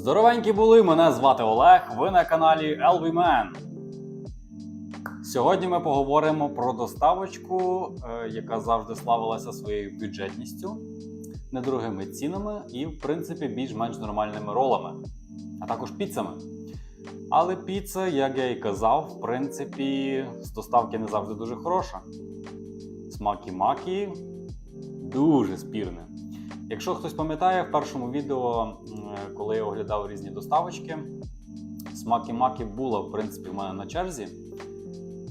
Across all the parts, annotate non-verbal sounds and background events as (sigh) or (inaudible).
Здоровенькі були, мене звати Олег. Ви на каналі LV Man. Сьогодні ми поговоримо про доставочку, е, яка завжди славилася своєю бюджетністю, недорогими цінами і, в принципі, більш-менш нормальними ролами, а також піцами. Але піца, як я і казав, в принципі, з доставки не завжди дуже хороша. Смакі-макі дуже спірне. Якщо хтось пам'ятає, в першому відео, коли я оглядав різні доставочки, смакі-макі була, в принципі, в мене на черзі.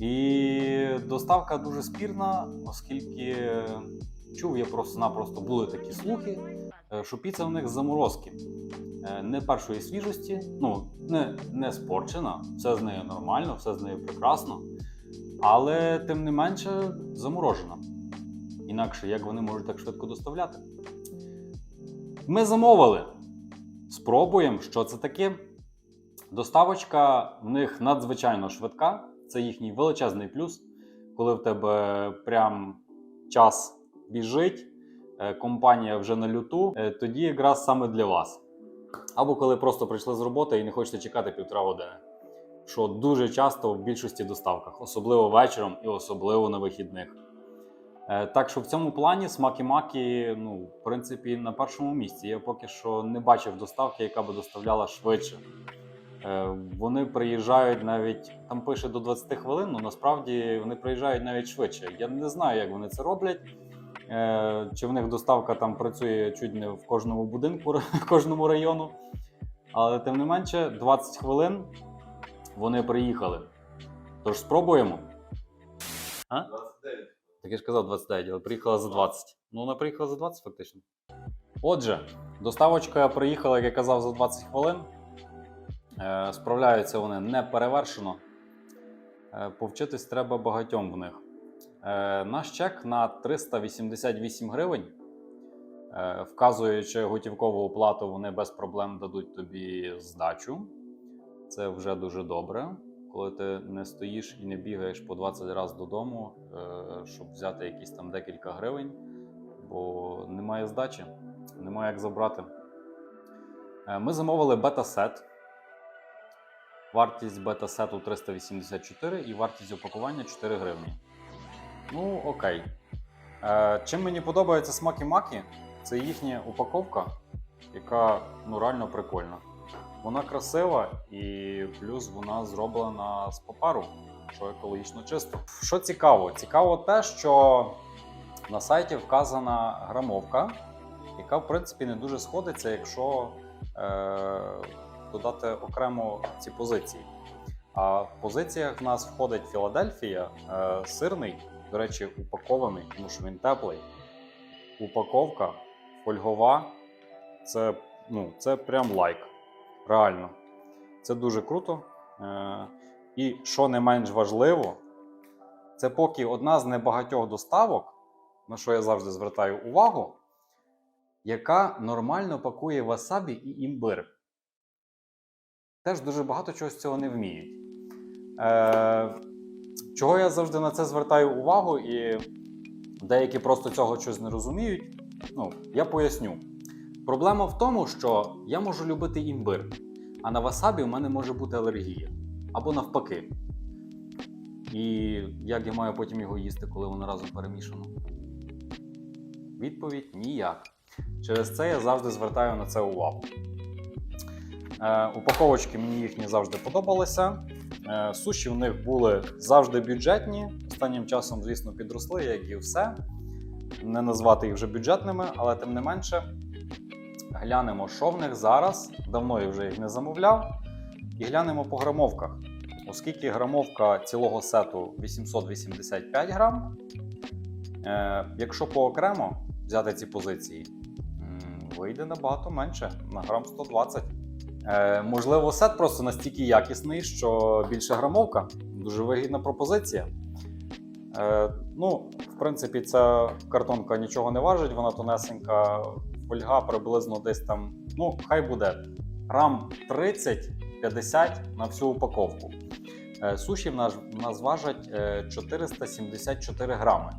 І доставка дуже спірна, оскільки чув я просто-напросто були такі слухи, е, що піца в них заморозки. Е, Не першої свіжості, ну, не, не спорчена, все з нею нормально, все з нею прекрасно. Але тим не менше заморожена. Інакше як вони можуть так швидко доставляти? Ми замовили. Спробуємо, що це таке. Доставочка в них надзвичайно швидка. Це їхній величезний плюс, коли в тебе прям час біжить, е, компанія вже на люту, е, тоді якраз саме для вас. Або коли просто прийшли з роботи і не хочете чекати півтора години. Що дуже часто в більшості доставках, особливо вечором і особливо на вихідних. Е, Так що в цьому плані смакі-макі, ну, в принципі, на першому місці. Я поки що не бачив доставки, яка би доставляла швидше. Е, Вони приїжджають навіть, там пише до 20 хвилин, але насправді вони приїжджають навіть швидше. Я не знаю, як вони це роблять. Е, Чи в них доставка там працює чуть не в кожному будинку, (laughs) в кожному району. Але тим не менше, 20 хвилин вони приїхали. Тож спробуємо. А? 29. Так я ж казав 29, але приїхала за 20. Ну, вона приїхала за 20 фактично. Отже, доставочка приїхала, як я казав, за 20 хвилин. Е, справляються вони не перевершено. Е, повчитись треба багатьом в них. Е, наш чек на 388 гривень. Вказуючи готівкову оплату, вони без проблем дадуть тобі здачу. Це вже дуже добре коли ти не стоїш і не бігаєш по 20 разів додому, е, щоб взяти якісь там декілька гривень, бо немає здачі, немає як забрати. Е, Ми замовили бета-сет. Вартість бета-сету 384 і вартість упакування 4 гривні. Ну, окей. Е, Чим мені подобається смакі-макі, це їхня упаковка, яка ну, реально прикольна. Вона красива і плюс вона зроблена з паперу, що екологічно чисто. Що цікаво? Цікаво те, що на сайті вказана грамовка, яка в принципі не дуже сходиться, якщо е, додати окремо ці позиції. А в позиціях в нас входить Філадельфія, е, сирний, до речі, упакований, тому що він теплий. Упаковка фольгова. Це, ну, це прям лайк. Реально. Це дуже круто. Е, І що не менш важливо, це поки одна з небагатьох доставок, на що я завжди звертаю увагу, яка нормально пакує васабі і імбир. Теж дуже багато чого цього не вміють. Е, Чого я завжди на це звертаю увагу, і деякі просто цього щось не розуміють. Ну, я поясню. Проблема в тому, що я можу любити імбир, а на васабі у мене може бути алергія. Або навпаки. І як я маю потім його їсти, коли воно разом перемішано? Відповідь ніяк. Через це я завжди звертаю на це увагу. Е, упаковочки мені їхні завжди подобалися. Е, суші в них були завжди бюджетні. Останнім часом, звісно, підросли, як і все. Не назвати їх вже бюджетними, але тим не менше. Глянемо, що в них зараз. Давно я вже їх не замовляв. І глянемо по грамовках. Оскільки грамовка цілого сету 885 грам, е, якщо поокремо взяти ці позиції, вийде набагато менше на грам 120. Е, можливо, сет просто настільки якісний, що більше грамовка. Дуже вигідна пропозиція. Е, ну, в принципі, ця картонка нічого не важить, вона тонесенька, фольга приблизно десь там, ну, хай буде грам 30-50 на всю упаковку. Е, суші в нас, в нас важать е, 474 грами.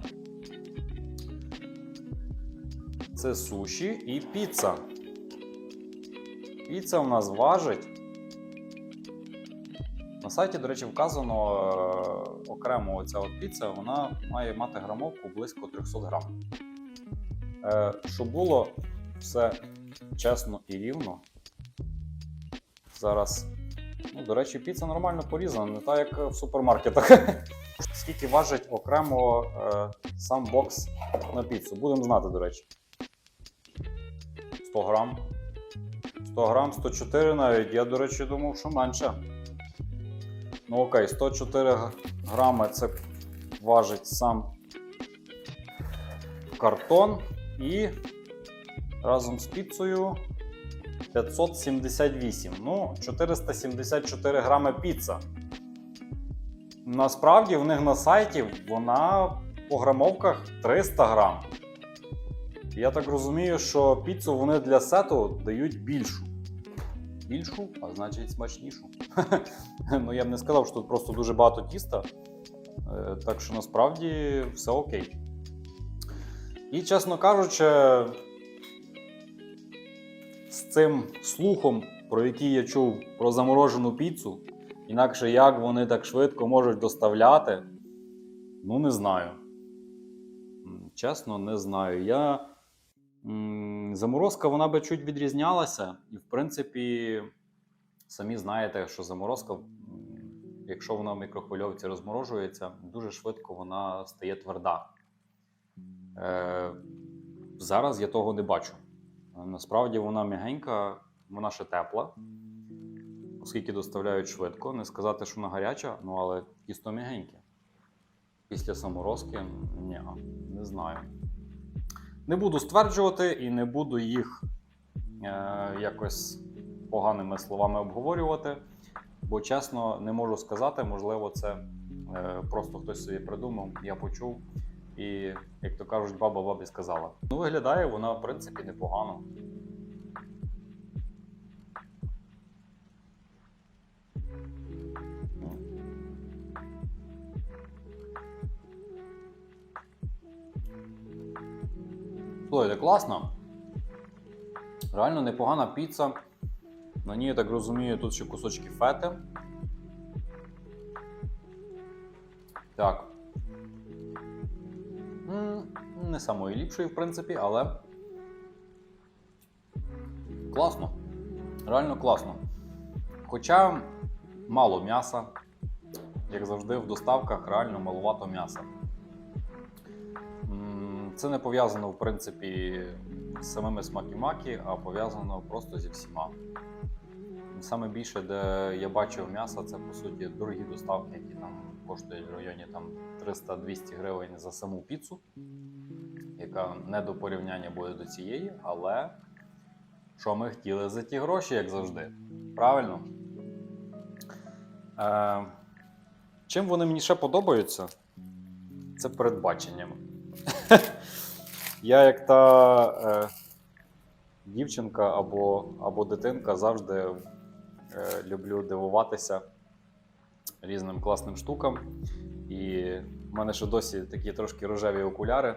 Це суші і піца. Піца у нас важить. На сайті, до речі, вказано е, окремо оця от піца, вона має мати грамовку близько 300 грам. Е, щоб було все чесно і рівно. Зараз. Ну, до речі, піца нормально порізана, не так як в супермаркетах. (laughs) Скільки важить окремо е, сам бокс на піцу? Будемо знати, до речі. 100 грам. 100 грам, 104 навіть. Я, до речі, думав, що менше. Ну окей, 104 грами це важить сам картон і разом з піцею 578. Ну, 474 грами піца. Насправді в них на сайті вона по грамовках 300 грам. Я так розумію, що піцу вони для сету дають більшу. Більшу, а значить смачнішу. (laughs) ну я б не сказав, що тут просто дуже багато тіста. Е, Так що насправді все окей. І, чесно кажучи, з цим слухом, про який я чув про заморожену піцу, інакше як вони так швидко можуть доставляти, ну не знаю. Чесно, не знаю. Я заморозка вона би чуть відрізнялася, і в принципі, самі знаєте, що заморозка, якщо вона в мікрохвильовці розморожується, дуже швидко вона стає тверда. Е, зараз я того не бачу. Насправді вона м'ягенька, вона ще тепла, оскільки доставляють швидко. Не сказати, що вона гаряча, ну але тісто м'ягеньке. Після саморозки ні, не знаю. Не буду стверджувати і не буду їх е, якось поганими словами обговорювати, бо чесно не можу сказати, можливо, це е, просто хтось собі придумав, я почув. І, як то кажуть, баба бабі сказала. Ну, виглядає вона, в принципі, непогано. Слухайте, класно. Реально непогана піца. На ній, я так розумію, тут ще кусочки фети. Так. Не самої ліпшої, в принципі, але. Класно. Реально класно. Хоча мало м'яса. Як завжди, в доставках реально маловато м'яса. Це не пов'язано, в принципі, з самими смакі-макі, а пов'язано просто зі всіма. Саме більше, де я бачив м'ясо, це по суті дорогі доставки, які там коштують в районі там 300-200 гривень за саму піцу, яка не до порівняння буде до цієї, але що ми хотіли за ті гроші, як завжди. Правильно? Е, чим вони мені ще подобаються? Це передбаченням. (laughs) Я як та е, дівчинка або, або дитинка завжди е, люблю дивуватися різним класним штукам. І в мене ще досі такі трошки рожеві окуляри.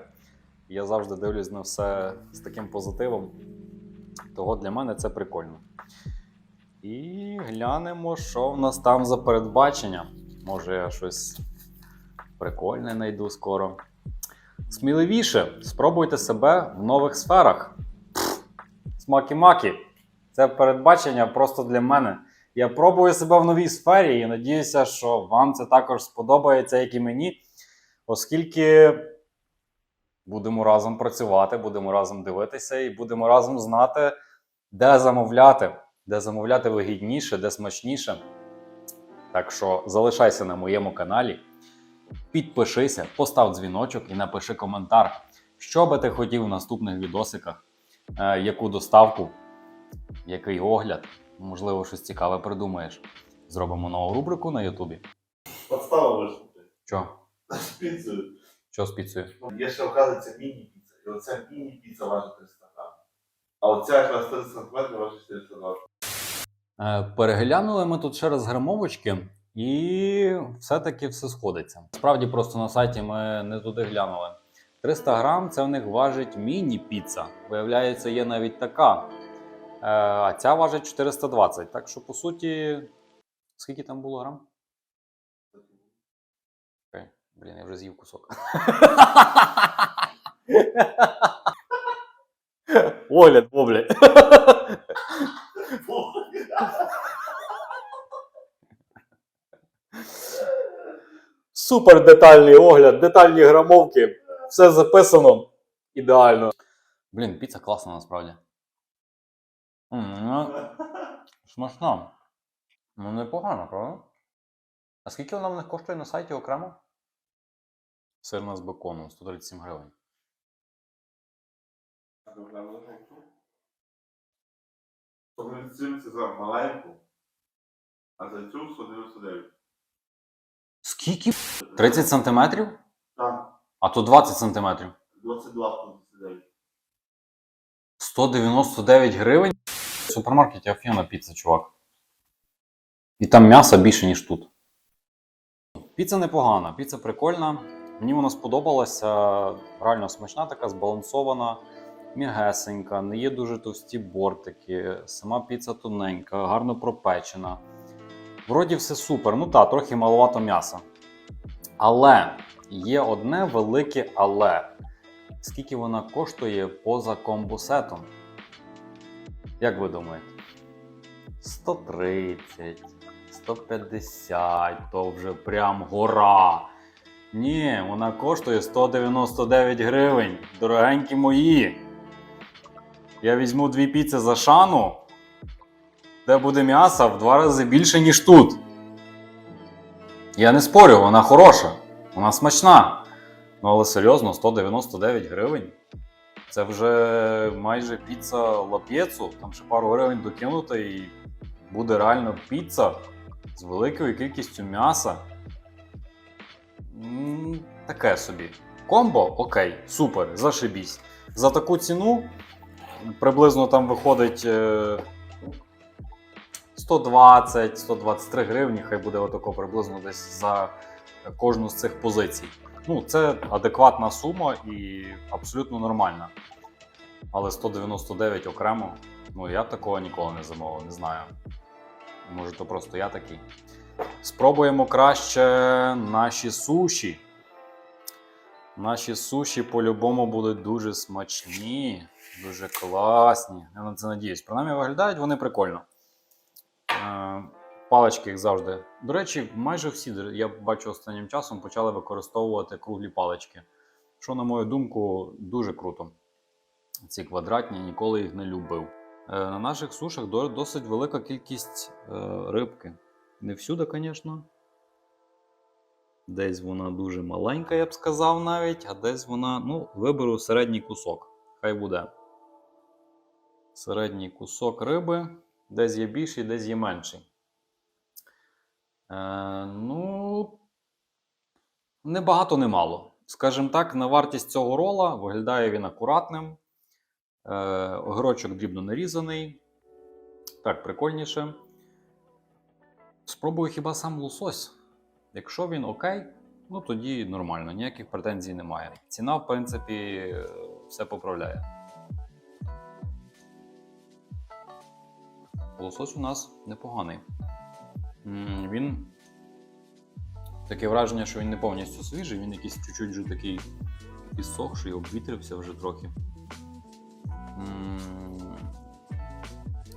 Я завжди дивлюсь на все з таким позитивом. Того для мене це прикольно. І глянемо, що в нас там за передбачення. Може, я щось прикольне знайду скоро. Сміливіше спробуйте себе в нових сферах. Смакі-макі. Це передбачення просто для мене. Я пробую себе в новій сфері і надіюся, що вам це також сподобається, як і мені, оскільки будемо разом працювати, будемо разом дивитися і будемо разом знати, де замовляти, де замовляти вигідніше, де смачніше. Так що залишайся на моєму каналі, підпишися, постав дзвіночок і напиши коментар, що би ти хотів в наступних відосиках, е, яку доставку, який огляд, можливо, щось цікаве придумаєш. Зробимо нову рубрику на Ютубі. Подстава вийшла. Що? З піцею. Що з піцею? Є ще, оказується, міні-піца. І оця міні-піца важить 300 грам. А оця якраз 30 см важить 420. Е, Переглянули ми тут ще раз грамовочки, і все-таки все сходиться. Справді, просто на сайті ми не туди глянули. 300 грам це в них важить міні-піца. Виявляється, є навіть така. Е, а ця важить 420. Так що, по суті, скільки там було грам? Окей. Блін, я вже з'їв кусок. Оля, о, блядь. Супер детальний огляд, детальні грамовки. Все записано ідеально. Блін, піца класна насправді. Смачна. Ну, непогано, правда? А скільки вона в них коштує на сайті окремо? Сирна з беконом 137 гривень. Це за маленьку, а за цю 199. Скільки? 30 сантиметрів? Так, А то 20 сантиметрів. 22 199. 199 гривень. Супермаркеті офігенна піца, чувак. І там м'яса більше, ніж тут. Піца непогана, піца прикольна. Мені вона сподобалася. Реально смачна, така збалансована, м'ягесенька, не є дуже товсті бортики. Сама піца тоненька, гарно пропечена. Вроді все супер. Ну так, трохи маловато м'яса. Але є одне велике але. Скільки вона коштує поза комбосетом? Як ви думаєте? 130, 150, то вже прям гора. Ні, вона коштує 199 гривень. Дорогенькі мої. Я візьму дві піци за шану, де буде м'яса в два рази більше, ніж тут. Я не спорю, вона хороша, вона смачна. Ну, але серйозно, 199 гривень. Це вже майже піца лап'єцу. Там ще пару гривень докинути і буде реально піца з великою кількістю м'яса. Таке собі. Комбо окей, супер, зашибісь. За таку ціну приблизно там виходить е, 120-123 гривні, хай буде отако приблизно десь за кожну з цих позицій. Ну, це адекватна сума і абсолютно нормальна. Але 199 окремо, ну я такого ніколи не замовив, не знаю. Може, то просто я такий. Спробуємо краще наші суші. Наші суші по-любому будуть дуже смачні, дуже класні. Я на це надіюсь. Принаймні виглядають вони прикольно. Палички, як завжди. До речі, майже всі, я бачу останнім часом, почали використовувати круглі палички. Що, на мою думку, дуже круто. Ці квадратні, ніколи їх не любив. Е, На наших сушах досить велика кількість е, рибки. Не всюди, звісно. Десь вона дуже маленька, я б сказав навіть, а десь вона, ну, виберу середній кусок. Хай буде. Середній кусок риби. Десь є більший, десь є менший. Е, ну, не багато, не мало. Скажімо так, на вартість цього рола виглядає він акуратним. Е, огірочок дрібно нарізаний. Так, прикольніше. Спробую хіба сам лосось. Якщо він окей, ну тоді нормально, ніяких претензій немає. Ціна, в принципі, все поправляє. Лосось у нас непоганий. Він таке враження, що він не повністю свіжий, він якийсь чуть-чуть вже такий підсохший, обвітрився вже трохи.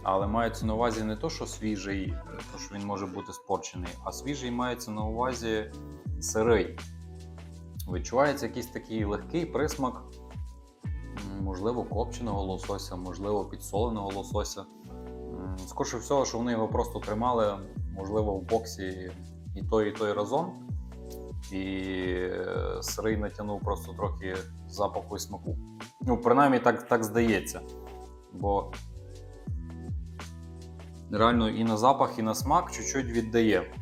Але мається на увазі не то, що свіжий, то що він може бути спорчений, а свіжий мається на увазі сирий. Відчувається якийсь такий легкий присмак, можливо, копченого лосося, можливо, підсоленого лосося. М, Скорше всього, що вони його просто тримали, можливо, в боксі і той, і той разом. І е, сирий натягнув просто трохи запаху і смаку. Ну, принаймні так, так здається. Бо реально і на запах, і на смак чуть-чуть віддає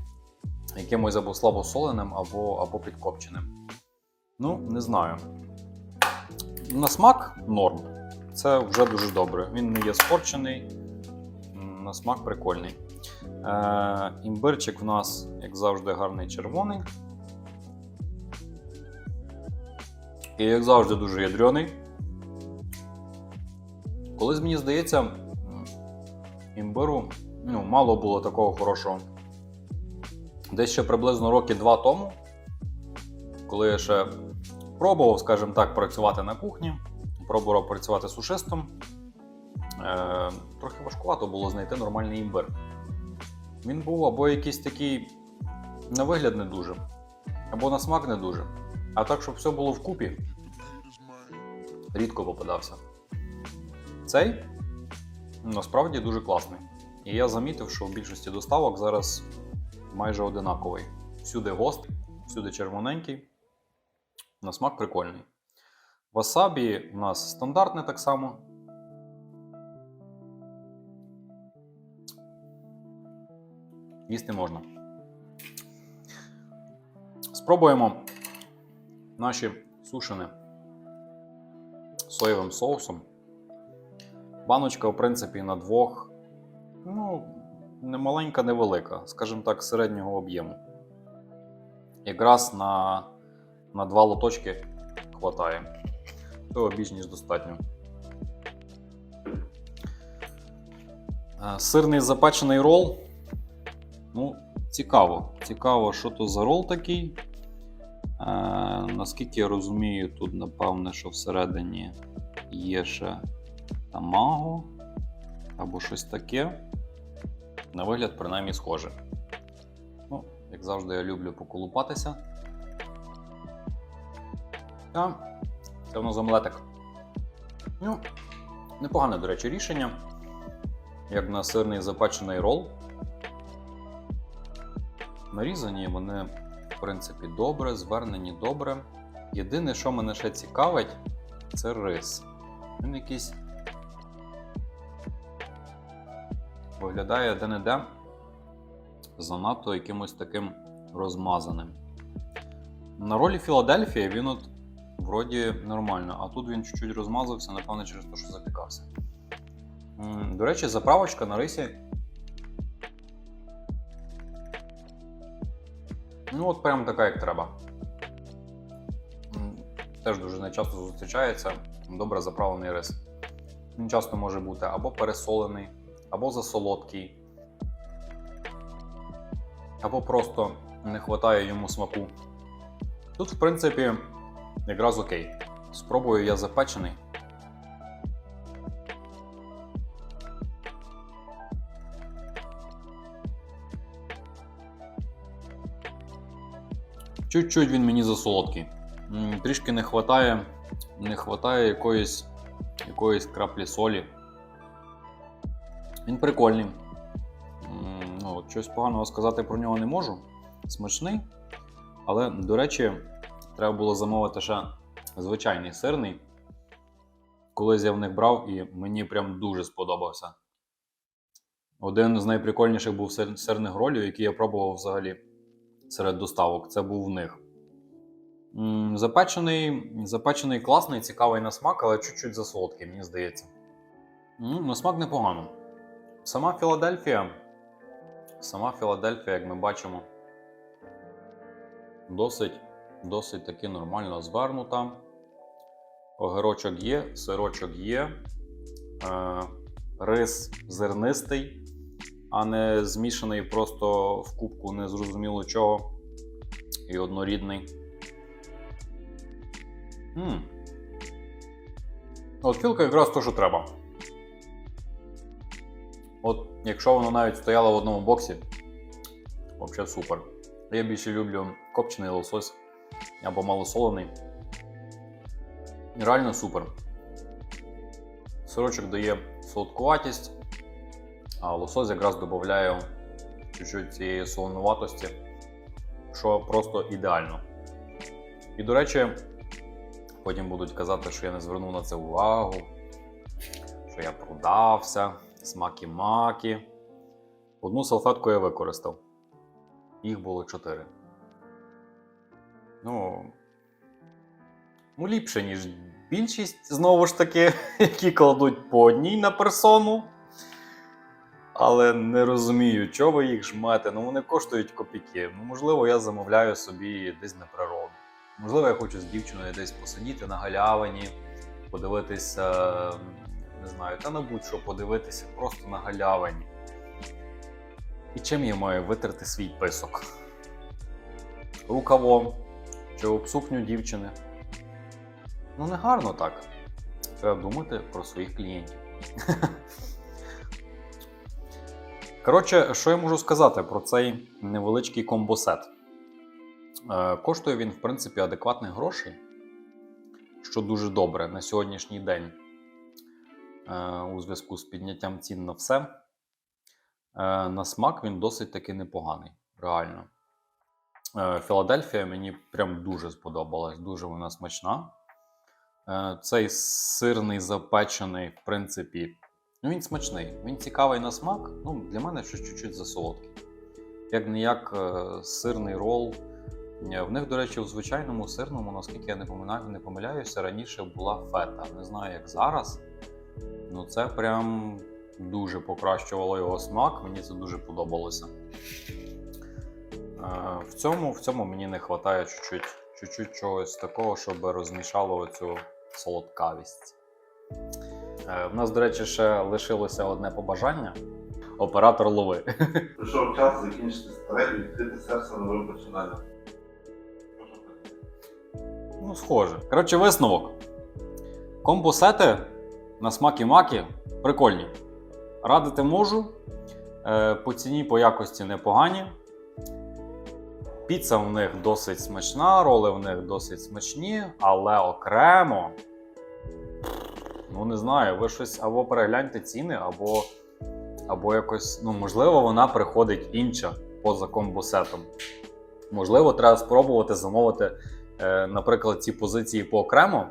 якимось або слабосоленим, або, або підкопченим. Ну, не знаю. На смак норм. Це вже дуже добре. Він не є спорчений, на смак прикольний. Е, імбирчик в нас, як завжди, гарний червоний. І, як завжди, дуже ядрений. Колись мені здається, імбиру. Ну, мало було такого хорошого. Десь ще приблизно роки два тому, коли я ще пробував, скажімо так, працювати на кухні, пробував працювати сушистом. Е, трохи важкувато було знайти нормальний імбир. Він був або якийсь такий на вигляд не дуже, або на смак не дуже. А так, щоб все було вкупі, рідко попадався. Цей насправді дуже класний. І я замітив, що в більшості доставок зараз майже одинаковий. Всюди гост, всюди червоненький. На смак прикольний. Васабі у нас стандартне так само. Їсти можна. Спробуємо наші сушини соєвим соусом. Баночка, в принципі, на двох. Ну, не маленька, не велика, скажімо так, середнього об'єму. Якраз на, на два лоточки хватає. Того більш ніж достатньо. Е, Сирний запечений рол. Ну, цікаво. Цікаво, що то за рол такий. Е, наскільки я розумію, тут напевне, що всередині є ще тамаго або щось таке. На вигляд, принаймні, схоже. Ну, як завжди, я люблю поколупатися. А, це воно з омлетик. Ну, непогане, до речі, рішення. Як на сирний запечений рол. Нарізані вони, в принципі, добре, звернені добре. Єдине, що мене ще цікавить, це рис. Він якийсь виглядає де-не-де занадто якимось таким розмазаним. На ролі Філадельфія він от вроді нормально, а тут він чуть-чуть розмазався, напевно, через те, що запікався. До речі, заправочка на рисі. Ну, от прям така, як треба. Теж дуже нечасто зустрічається добре заправлений рис. Він часто може бути або пересолений, або засолодкий, або просто не вистачає йому смаку. Тут, в принципі, якраз окей. Спробую я запечений. Чуть-чуть він мені засолодкий. Трішки не вистачає, не вистачає якоїсь, якоїсь краплі солі. Він прикольний. Ну, от щось поганого сказати про нього не можу. Смачний. Але, до речі, треба було замовити ще звичайний сирний. Колись я в них брав і мені прям дуже сподобався. Один з найприкольніших був сир- сирних ролів, який я пробував взагалі серед доставок. Це був в них. Запечений, запечений класний, цікавий на смак, але чуть-чуть засолодкий, мені здається. На смак непогано. Сама Філадельфія. Сама Філадельфія, як ми бачимо, досить, досить таки нормально звернута. Огірочок є, сирочок є. Е, рис зернистий, а не змішаний просто в кубку незрозуміло чого. І однорідний. м От філка якраз то, що треба. От, якщо воно навіть стояло в одному боксі, взагалі супер. Я більше люблю копчений лосось або малосолений. Реально супер. Сирочок дає солодкуватість, а лосось якраз додає чуть-чуть цієї солонуватості, що просто ідеально. І, до речі, потім будуть казати, що я не звернув на це увагу, що я продався, смакі-макі. Одну салфетку я використав. Їх було чотири. Ну, ну, ліпше, ніж більшість, знову ж таки, (laughs) які кладуть по одній на персону. Але не розумію, чого ви їх жмете. Ну вони коштують копійки. Ну, можливо, я замовляю собі десь на природу. Можливо, я хочу з дівчиною десь посидіти на галявині, подивитися не знаю, та на будь-що подивитися просто на галявині. І чим я маю витерти свій писок? Рукавом чи об сукню дівчини. Ну, не гарно так. Треба думати про своїх клієнтів. (laughs) Коротше, що я можу сказати про цей невеличкий комбосет? Е, коштує він, в принципі, адекватних грошей, що дуже добре на сьогоднішній день е, у зв'язку з підняттям цін на все. Е, на смак він досить таки непоганий, реально. Філадельфія мені прям дуже сподобалась, дуже вона смачна. Цей сирний запечений, в принципі, ну він смачний. Він цікавий на смак. Ну, для мене щось чуть-чуть засолодкий. Як не як сирний рол. Е, В них, до речі, у звичайному сирному, наскільки я не помиляю, не помиляюся, раніше була фета. Не знаю, як зараз. Ну, це прям дуже покращувало його смак. Мені це дуже подобалося. Е, В цьому, в цьому мені не вистачає чуть-чуть, чуть-чуть чогось такого, щоб розмішало оцю солодкавість. Е, В нас, до речі, ще лишилося одне побажання. Оператор лови. (laughs) Прийшов час закінчити старе і відкрити серце новим починанням. Ну, схоже. Коротше, висновок. Комбосети на смакі макі прикольні. Радити можу. Е, По ціні, по якості непогані. Піца в них досить смачна, роли в них досить смачні, але окремо. Ну, не знаю, ви щось або перегляньте ціни, або, або якось, ну, можливо, вона приходить інша поза комбосетом. Можливо, треба спробувати замовити, е, наприклад, ці позиції поокремо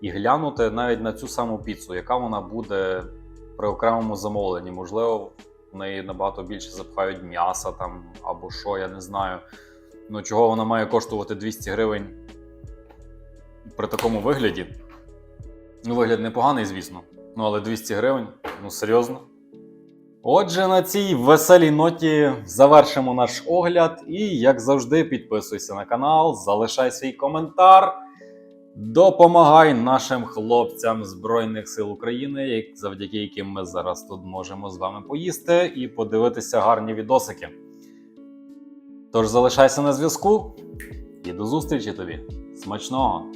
і глянути навіть на цю саму піцу, яка вона буде при окремому замовленні. Можливо, в неї набагато більше запхають м'яса там або що, я не знаю. Ну, чого вона має коштувати 200 гривень при такому вигляді. Ну, вигляд непоганий, звісно. Ну, але 200 гривень, ну серйозно. Отже, на цій веселій ноті завершимо наш огляд. І, як завжди, підписуйся на канал, залишай свій коментар. Допомагай нашим хлопцям Збройних сил України, завдяки яким ми зараз тут можемо з вами поїсти і подивитися гарні відосики. Тож залишайся на зв'язку і до зустрічі тобі. Смачного!